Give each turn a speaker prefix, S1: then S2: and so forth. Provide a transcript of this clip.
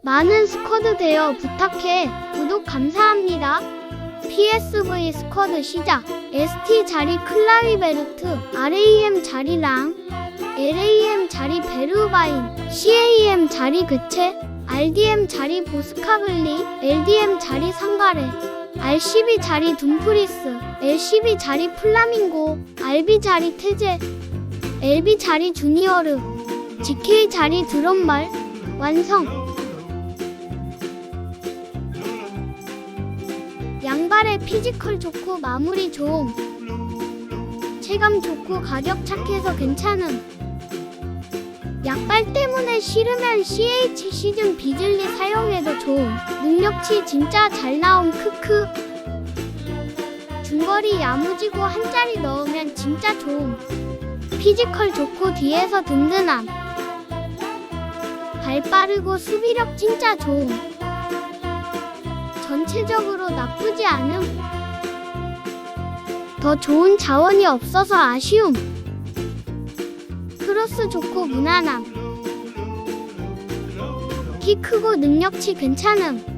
S1: 많은 스쿼드 되어 부탁해. 구독 감사합니다. PSV 스쿼드 시작. ST 자리 클라리베르트, RAM 자리 랑, LAM 자리 베르바인, CAM 자리 그체, RDM 자리 보스카글리, LDM 자리 상가레, RCB 자리 둠프리스, LCB 자리 플라밍고, RB 자리 태제, LB 자리 주니어르, GK 자리 드럼말, 완성. 양발의 피지컬 좋고 마무리 좋음. 체감 좋고 가격 착해서 괜찮음. 약발 때문에 싫으면 CH 시즌 비즐리 사용해도 좋음. 능력치 진짜 잘 나옴 크크. 중거리 야무지고 한 자리 넣으면 진짜 좋음. 피지컬 좋고 뒤에서 든든함. 발 빠르고 수비력 진짜 좋음. 전체적으로 나쁘지 않음. 더 좋은 자원이 없어서 아쉬움. 크로스 좋고 무난함. 키 크고 능력치 괜찮음.